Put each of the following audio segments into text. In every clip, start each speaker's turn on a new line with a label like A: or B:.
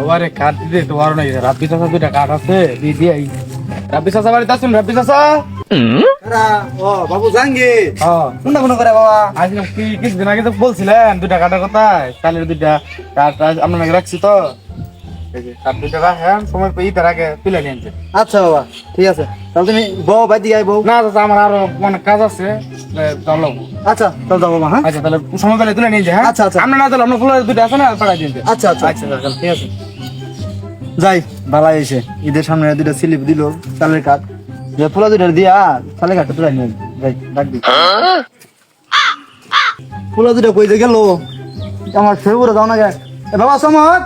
A: সবারে কাঠ দিতে তো পারো না। রাব্বি চাচা দুইটা কাঠ আছে দিয়ে দিয়ে আই রাব্বি চাচা বাড়িতে আসুন রাব্বি চাচা?
B: ও বাবু জাঙ্গি কোনটা কোন করে বাবা।
A: আজ কি কিছুদিন আগে তো বলছিলেন দুইটা কাঠের কথা কালের দুইটা কাঠ টাঠ আপনার রাখছি তো।
B: আচ্ছা বাবা ঠিক আছে। তাহলে তুমি বউ বাই দিয়ে বউ।
A: না আমার আরও অনেক কাজ আছে।
B: আচ্ছা তাহলে যাব হ্যাঁ?
A: আচ্ছা তাহলে সময় পেলে তুলে নিয়ে যায় হ্যাঁ?
B: আচ্ছা, আচ্ছা।
A: আপনার না তাহলে আপনার ফুলের দুইটা আছে না পাঠাই দিন
B: আচ্ছা আচ্ছা।
A: আচ্ছা ঠিক আছে।
B: যাই বালা এসে ঈদের সামনে দুইটা স্লিপ দিল চালের কাঠ। যে ফুলা দুইটা দিয়া চালের কাঠটা তুলে নিয়ে যাই ডাক দি ফুলা দুইটা কই যে গেল? আমার ফেবুরে যাও না গে এ বাবা সমক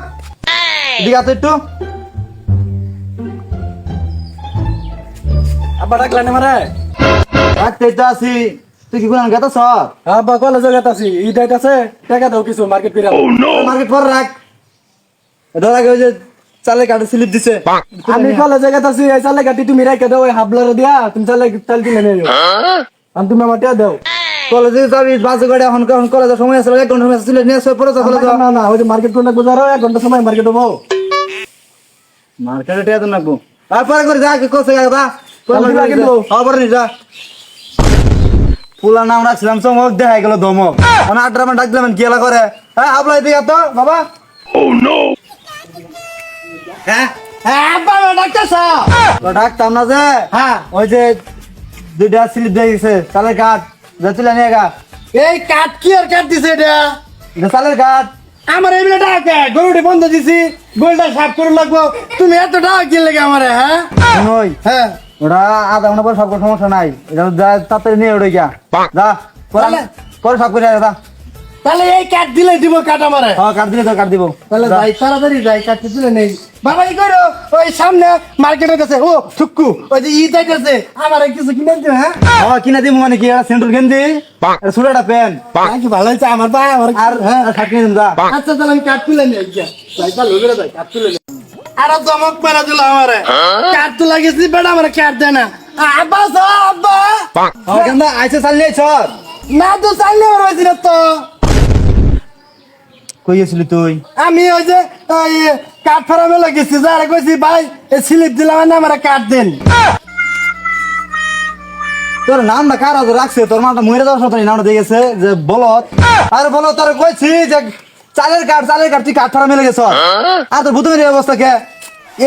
B: দিঘা তো একটু।
C: আব্বা ডাকলেন মারে
B: রাখতে তো আছি তুই কি কোন গেতা সব
C: আব্বা কলেজে গেতাছি ঈদ আইতাছে টাকা দাও কিছু মার্কেট করে
B: মার্কেট পর রাখ। ধর আগে ওই যে চালের কাঠে স্লিপ দিছে।
C: আমি কলেজে গেতাছি এই চালে গাটি তুমি রেখে দাও ওই হাবলারে দিয়া তুমি চালে চাল কিনে নিয়ে যাও। আর তুমি আমার টাকা দাও।
B: কলেজে যাবি বাসে করে এখন এখন কলেজের সময় আছে এক ঘণ্টা সময় আছে নিয়ে এসে পরে কলেজ
C: না না ওই যে মার্কেট করে গুজারো এক ঘণ্টা সময় মার্কেট হব
B: মার্কেটে টিয়া তো নাকবো তারপরে করে যা কি কোসে যা
C: কিন্তু?
B: খবর নি যা। ফুলা নাম রাখছিলাম চমক দেখা গেল ধমক। মানে মানে ডাক দিলাম কি এলা করে? হ্যাঁ হাবলাই দিকে তো বাবা। হ্যাঁ?
C: হ্যাঁ আব্বা আমার ডাক্তার সাহেব
B: না যে।
C: হ্যাঁ।
B: ওই যে দুইটা স্লিপ দিয়ে গেছে চালের কাঠ। যে তুলে নিয়ে গা।
C: এই কাঠ কি আর কাঠ দিছে এটা?
B: এটা চালের কাঠ।
C: আমার এই গরুটি বন্ধ দিছি গোলটা সাফ করে লাগবো। তুমি এত টাকা কি লাগে আমারে হ্যাঁ? হ্যাঁ।
B: ওটা আধা ঘণ্টা পরে সব সমস্যা নাই। এটা যা তাড়াতাড়ি নিয়ে ওটা গিয়া। যা পরে? সব করে যা।
C: তাহলে এই কাঠ দিলে দিব কাঠ আমারে।
B: হ্যাঁ কাট দিলে তো কাট দিব।
C: তাহলে যাই তাড়াতাড়ি যাই কাটতে তুলে নেই। বাবা ই করো ওই সামনে মার্কেটের কাছে। ও ঠুক্কু ওই যে ঈদ আইতেছে। আমার কিছু কিনে দিও হ্যাঁ?
B: হ্যাঁ কিনা দিব মানে কি? এটা সেন্টুর গেঞ্জি? এটা সুরাটা প্যান্ট?
C: নাকি ভালো হয়েছে? আমার ভাই
B: আর হ্যাঁ। শার্ট কিনে যা।
C: আচ্ছা তাহলে আমি কাঠ তুলে যাই। তাহলে ওগুলো যাই কাঠ তুলে আরে দমক মারা দিল আমারে। কাঠ তো লাগিয়েছি বেটা আমার কাঠ দেয় না। আব্বা সো আব্বা।
B: হ্যাঁ। কেন আইসে চালিয়ে চল।
C: না তো আমার হয়েছিল তো।
B: কই গেছিলি তুই?
C: আমি ওই যে ওই কাঠ ফার্মে লাগিয়েছি যারা কইছি ভাই এই স্লিপ দিলাম না আমার কাঠ দেন।
B: তোর নামটা কার আজ রাখছে? তোর মাটা মরে যাওয়ার সাথে নামটা দিয়ে গেছে যে বলত আর বলো তোর কইছি যে চালের কাঠ চালের কাঠ তুই কাঠ ফাড়া মেলে গেছ। আর তোর ভূতের অবস্থা কে?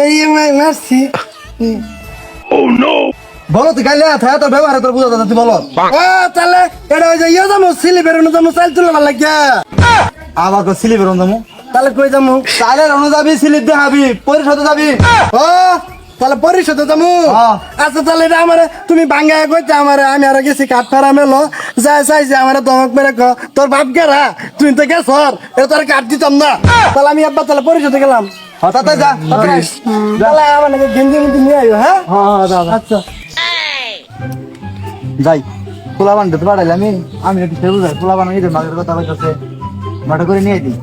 C: এই মারছি।
B: বলো তুই গাইলে থাকে তোর ব্যবহারে তোর বুঝা তুই বলত
C: ও তাহলে এটা ওই যে ইয়ে যাব স্লিপ বেরোনো যাব চাল তুলে ভালো লাগে
B: আবার তো স্লিপ এরম যাব
C: তাহলে কই যাব
B: চালের অনু যাবি স্লিপ দেখাবি পরিশোধ যাবি।
C: ও! তাহলে পরিশোধ যাব
B: হ্যাঁ।
C: আচ্ছা তাহলে এটা আমার তুমি বাঙ্গায় কইতে আমার আমি আর গেছি কাঠ ফাড়া মেলো। যাই চাইছে আমার দমক মেরে ক। তোর বাপ গেরা তুই তো গেছ এটা তোর কাঠ দিতাম না। তাহলে আমি আব্বা তাহলে পরিশোধে গেলাম।
B: হঠাৎ যা
C: তাহলে আমার নাকি গেঞ্জি মেঞ্জি নিয়ে আইও হ্যাঁ?
B: হ্যাঁ দাদা
C: আচ্ছা।
B: যাই পোলা বান দিতে পারাইলে আমি আমি একটু সেবু যাই। পোলা বান ঈদের মাগের কথা বলতেছে মাঠে করে নিয়ে দিই